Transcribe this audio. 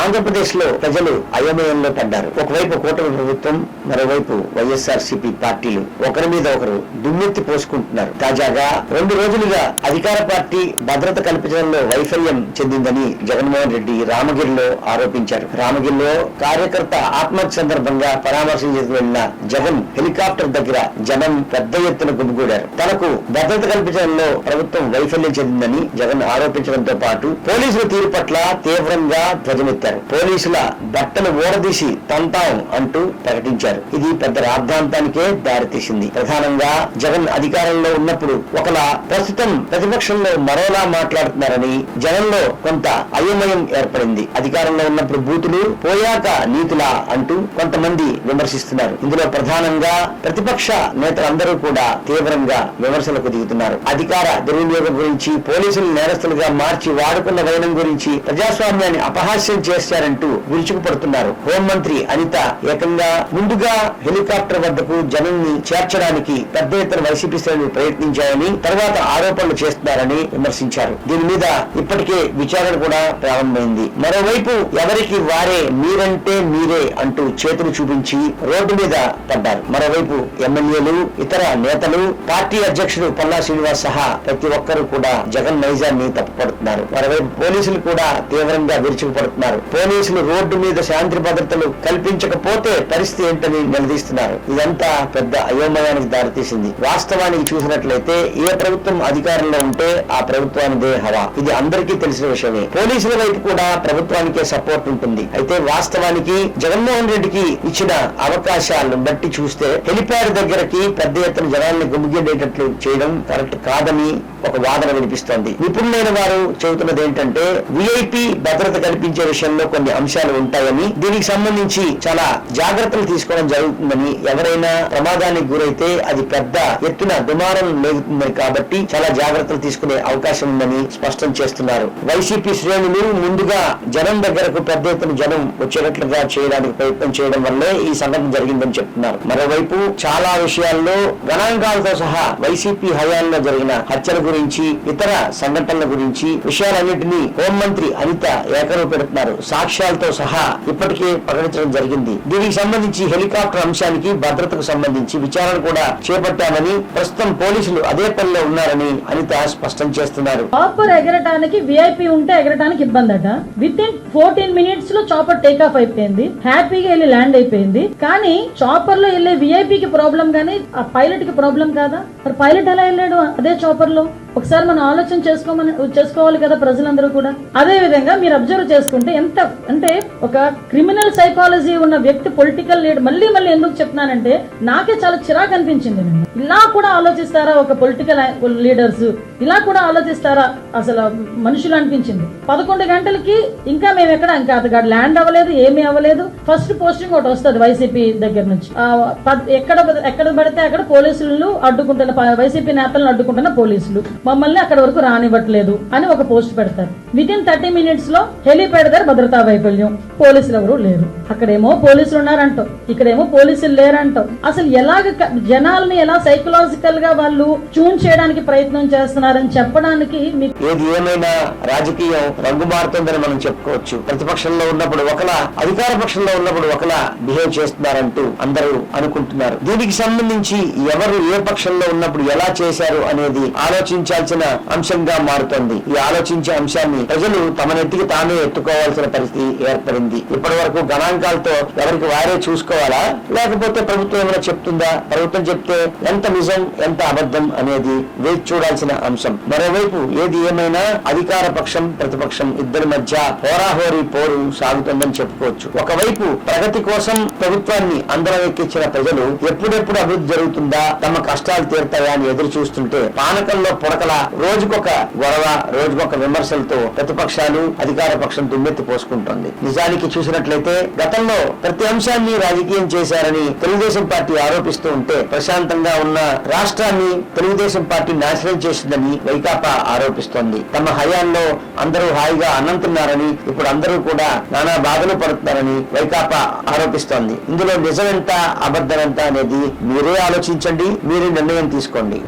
ఆంధ్రప్రదేశ్లో ప్రజలు అయోమయంలో పడ్డారు. ఒకవైపు కూటమి ప్రభుత్వం మరోవైపు వైఎస్ఆర్ సిపి పార్టీలు ఒకరి మీద ఒకరు దుమ్మెత్తి పోసుకుంటున్నారు. తాజాగా రెండు రోజులుగా అధికార పార్టీ భద్రత కల్పించడంలో వైఫల్యం చెందిందని జగన్మోహన్ రెడ్డి రామగిరిలో ఆరోపించారు. రామగిరిలో కార్యకర్త ఆత్మహత్య సందర్భంగా పరామర్శించేందుకు వెళ్ళిన జగన్ హెలికాప్టర్ దగ్గర జనం పెద్ద ఎత్తున గుమిగూడారు. తనకు భద్రత కల్పించడంలో ప్రభుత్వం వైఫల్యం చెందిందని జగన్ ఆరోపించడంతో పాటు పోలీసుల తీరు పట్ల తీవ్రంగా ధ్వజమెత్తారు. పోలీసుల బట్టలు ఊడదీసి తంతాం అంటూ ప్రకటించారు. ఇది పెద్ద రాద్ధాంతానికే దారితీసింది. ప్రధానంగా జగన్ అధికారంలో ఉన్నప్పుడు ఒకలా ప్రస్తుతం ప్రతిపక్షంలో మరోలా మాట్లాడుతున్నారని జగన్లో కొంత అయోమయం ఏర్పడింది. అధికారంలో ఉన్నప్పుడు బూతులు పోయాక నీతులా అంటూ కొంతమంది విమర్శిస్తున్నారు. ఇందులో ప్రధానంగా ప్రతిపక్ష నేతలందరూ కూడా తీవ్రంగా విమర్శలకు దిగుతున్నారు. అధికార దుర్వినియోగం గురించి పోలీసులు నేరస్తులుగా మార్చి వాడుకున్న వైనం గురించి ప్రజాస్వామ్యాన్ని అపహాస్యం చేశారంటూ విరుచుకుపడుతున్నారు. హోంమంత్రి అనిత ఏకంగా ముందుగా హెలికాప్టర్ వద్దకు జనాన్ని చేర్చడానికి పెద్ద ఎత్తున వైసీపీ శ్రేణులు ప్రయత్నించాయని తర్వాత ఆరోపణలు చేస్తున్నారని విమర్శించారు. దీని మీద ఇప్పటికే విచారణ కూడా ప్రారంభమైంది. మరోవైపు ఎవరికి వారే మీరంటే మీరే అంటూ చేతులు చూపించి రోడ్డు మీద పడ్డారు. మరోవైపు ఎమ్మెల్యేలు ఇతర నేతలు పార్టీ అధ్యక్షుడు పల్లా శ్రీనివాస్ సహా ప్రతి ఒక్కరూ కూడా జగన్ నైజాన్ని తప్పుపడుతున్నారు. మరోవైపు పోలీసులు కూడా తీవ్రంగా విరుచుకుపడుతున్నారు. పోలీసులు రోడ్డు మీద శాంతి భద్రతలు కల్పించకపోతే పరిస్థితి ఏంటని నిలదీస్తున్నారు. ఇదంతా పెద్ద అయోమయానికి దారితీసింది వాస్తవానికి చూసినట్లయితే ఏ ప్రభుత్వం అధికారంలో ఉంటే ఆ ప్రభుత్వానిదే హవా. ఇది అందరికీ తెలిసిన విషయమే. పోలీసుల వైపు కూడా ప్రభుత్వానికే సపోర్ట్ ఉంటుంది. అయితే వాస్తవానికి జగన్మోహన్ రెడ్డికి ఇచ్చిన అవకాశాలను బట్టి చూస్తే హెలిప్యాడ్ దగ్గరకి పెద్ద ఎత్తున జనాల్ని గుమిగేటట్లు చేయడం కరెక్ట్ కాదని ఒక వాదన వినిపిస్తోంది. నిపుణులైన వారు చెబుతున్నది ఏంటంటే విఐపి భద్రత కల్పించే విషయంలో కొన్ని అంశాలు ఉంటాయని దీనికి సంబంధించి చాలా జాగ్రత్తలు తీసుకోవడం జరుగుతుందని ఎవరైనా ప్రమాదానికి గురైతే అది పెద్ద ఎత్తున దుమారం లేగుతుందని కాబట్టి చాలా జాగ్రత్తలు తీసుకునే అవకాశం ఉందని స్పష్టం చేస్తున్నారు. వైసీపీ శ్రేణులు ముందుగా జనం దగ్గరకు పెద్ద ఎత్తున జనం వచ్చేటట్లుగా చేయడానికి ప్రయత్నం చేయడం వల్లే ఈ సంఘటన జరిగిందని చెప్తున్నారు. మరోవైపు చాలా విషయాల్లో గణాంకాలతో సహా వైసీపీ హయాంలో జరిగిన హత్యల గురించి ఇతర సంఘటనల గురించి విషయాలన్నింటినీ హోంమంత్రి అనిత ఏకరువు పెడుతున్నారు. సాక్ష్యాలతో సహా ఇప్పటికే ప్రకటించడం జరిగింది. దీనికి సంబంధించి హెలికాప్టర్ అంశానికి భద్రతకు సంబంధించి విచారణ కూడా చేపట్టామని ప్రస్తుతం పోలీసులు అదే పనిలో ఉన్నారని అనిత స్పష్టం చేస్తున్నారు. చాపర్ ఎగరటానికి విఐపి ఉంటే ఎగరటానికి ఇబ్బంది అట విత్ ఇన్ ఫోర్టీన్ మినిట్స్లో చాపర్ టేక్ ఆఫ్ అయిపోయింది. హ్యాపీగా వెళ్ళి ల్యాండ్ అయిపోయింది. కానీ చాపర్లో వెళ్ళే వీఐపీకి ప్రాబ్లం గానీ ఆ పైలట్కి ప్రాబ్లం కాదా? మరి పైలట్ ఎలా వెళ్ళాడు అదే చాపర్లో ఒకసారి మనం ఆలోచన చేసుకోమని చేసుకోవాలి కదా ప్రజలందరూ కూడా. అదే విధంగా మీరు అబ్జర్వ్ చేసుకుంటే ఎంత అంటే ఒక క్రిమినల్ సైకాలజీ ఉన్న వ్యక్తి పొలిటికల్ లీడర్ మళ్ళీ మళ్ళీ ఎందుకు చెప్తున్నానంటే నాకే చాలా చిరాకు అనిపించింది. ఇలా కూడా ఆలోచిస్తారా ఒక పొలిటికల్ లీడర్స్ ఇలా కూడా ఆలోచిస్తారా? అసలు మనుషులు అనిపించింది. పదకొండు గంటలకి ఇంకా మేము ఎక్కడ? ఇంకా అతగాడు ల్యాండ్ అవ్వలేదు ఏమీ అవ్వలేదు. ఫస్ట్ పోస్టింగ్ ఒకటి వస్తుంది వైసీపీ దగ్గర నుంచి. ఎక్కడ ఎక్కడ పడితే అక్కడ పోలీసులు అడ్డుకుంటున్న వైసీపీ నేతలను అడ్డుకుంటున్న పోలీసులు. మమ్మల్ని అక్కడ వరకు రానివ్వట్లేదు అని ఒక పోస్ట్ పెడతారు. విత్ ఇన్ థర్టీ మినిట్స్లో హెలిప్యాడ్ దగ్గర భద్రతా వైఫల్యం. పోలీసులు ఎవరు లేరు. అక్కడేమో పోలీసులు ఉన్నారంటో. ఇక్కడేమో పోలీసులు లేరంటో. అసలు ఎలాగ జనాల్ని ఎలా సైకలాజికల్గా వాళ్ళు ట్యూన్ చేయడానికి ప్రయత్నం చేస్తున్నారు? చేస్తున్నారని చెప్పడానికి మీకు ఏది ఏమైనా రాజకీయం రంగు మారుతుందని మనం చెప్పుకోవచ్చు. ప్రతిపక్షంలో ఉన్నప్పుడు ఒకలా అధికార పక్షంలో ఉన్నప్పుడు ఒకలా బిహేవ్ చేస్తున్నారంటూ అందరూ అనుకుంటున్నారు. దీనికి సంబంధించి ఎవరు ఏ పక్షంలో ఉన్నప్పుడు ఎలా చేశారు అనేది ఆలోచించాల్సిన అంశంగా మారుతోంది. ఈ ఆలోచించే అంశాన్ని ప్రజలు తమ నెత్తికి తామే ఎత్తుకోవాల్సిన పరిస్థితి ఏర్పడింది. ఇప్పటి వరకు గణాంకాలతో ఎవరికి వారే చూసుకోవాలా? లేకపోతే ప్రభుత్వం ఏమైనా చెప్తుందా? ప్రభుత్వం చెప్తే ఎంత నిజం ఎంత అబద్ధం అనేది వేచి చూడాల్సిన అంశం. మరోవైపు ఏది ఏమైనా అధికార పక్షం ప్రతిపక్షం ఇద్దరి మధ్య హోరాహోరీ పోరు సాగుతుందని చెప్పుకోవచ్చు. ఒకవైపు ప్రగతి కోసం ప్రభుత్వాన్ని అందరం ఎక్కించిన ప్రజలు ఎప్పుడెప్పుడు అభివృద్ధి జరుగుతుందా తమ కష్టాలు తీరుతాయా అని ఎదురు చూస్తుంటే పానకంలో పొడకల రోజుకొక గొడవ రోజుకొక విమర్శలతో ప్రతిపక్షాలు అధికార పక్షం దుమ్మెత్తి పోసుకుంటోంది. నిజానికి చూసినట్లయితే గతంలో ప్రతి అంశాన్ని రాజకీయం చేశారని తెలుగుదేశం పార్టీ ఆరోపిస్తూ ఉంటే ప్రశాంతంగా ఉన్న రాష్ట్రాన్ని తెలుగుదేశం పార్టీ నాశనం చేసిందని వైకాపా ఆరోపిస్తోంది. తమ హయాంలో అందరూ హాయిగా అన్నంటున్నారని ఇప్పుడు అందరూ కూడా నానా బాధలు పడుతున్నారని వైకాపా ఆరోపిస్తోంది. ఇందులో నిజమెంత అబద్ధమెంత అనేది మీరే ఆలోచించండి మీరే నిర్ణయం తీసుకోండి.